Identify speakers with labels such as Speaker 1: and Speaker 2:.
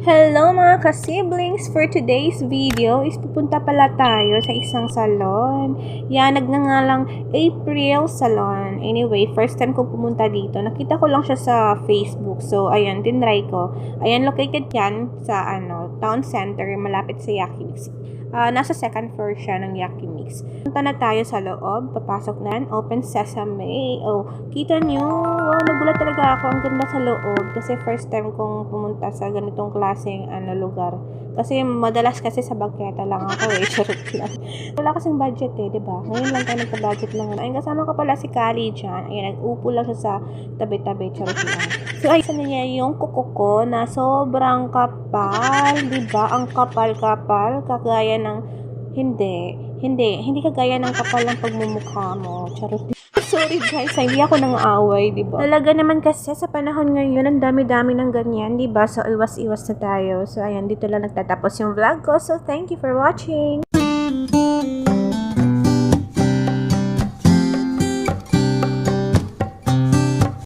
Speaker 1: Hello mga ka-siblings! For today's video is pupunta pala tayo sa isang salon. Yan, nagngangalang April Salon. Anyway, first time ko pumunta dito. Nakita ko lang siya sa Facebook. So, ayan, tinry ko. Ayan, located yan sa ano, town center, malapit sa Yakimix. Ah, nasa second floor siya ng Yakimix. Punta na tayo sa loob. Papasok na. Open sesame. Oh, kita nyo. Wow, nagulat talaga ako. Ang ganda sa loob. Kasi first time kong pumunta sa ganitong klaseng ano, lugar. Kasi madalas kasi sa bangketa lang ako eh. Charot lang. Wala kasing budget eh, di ba? Ngayon lang tayo nagka-budget lang. Ayun, kasama ko pala si Kali dyan. Ayun, nag-upo lang siya sa tabi-tabi. Charot lang. So, ay, sana niya yung kuko ko na sobrang kapal. Di ba? Ang kapal-kapal. Kagaya ng hindi. Hindi. Hindi kagaya ng kapal ng pagmumukha mo. Charot sorry guys, hindi ako nang away, di ba? Talaga naman kasi sa panahon ngayon, ang dami-dami ng ganyan, di ba? So, iwas-iwas na tayo. So, ayan, dito lang nagtatapos yung vlog ko. So, thank you for watching!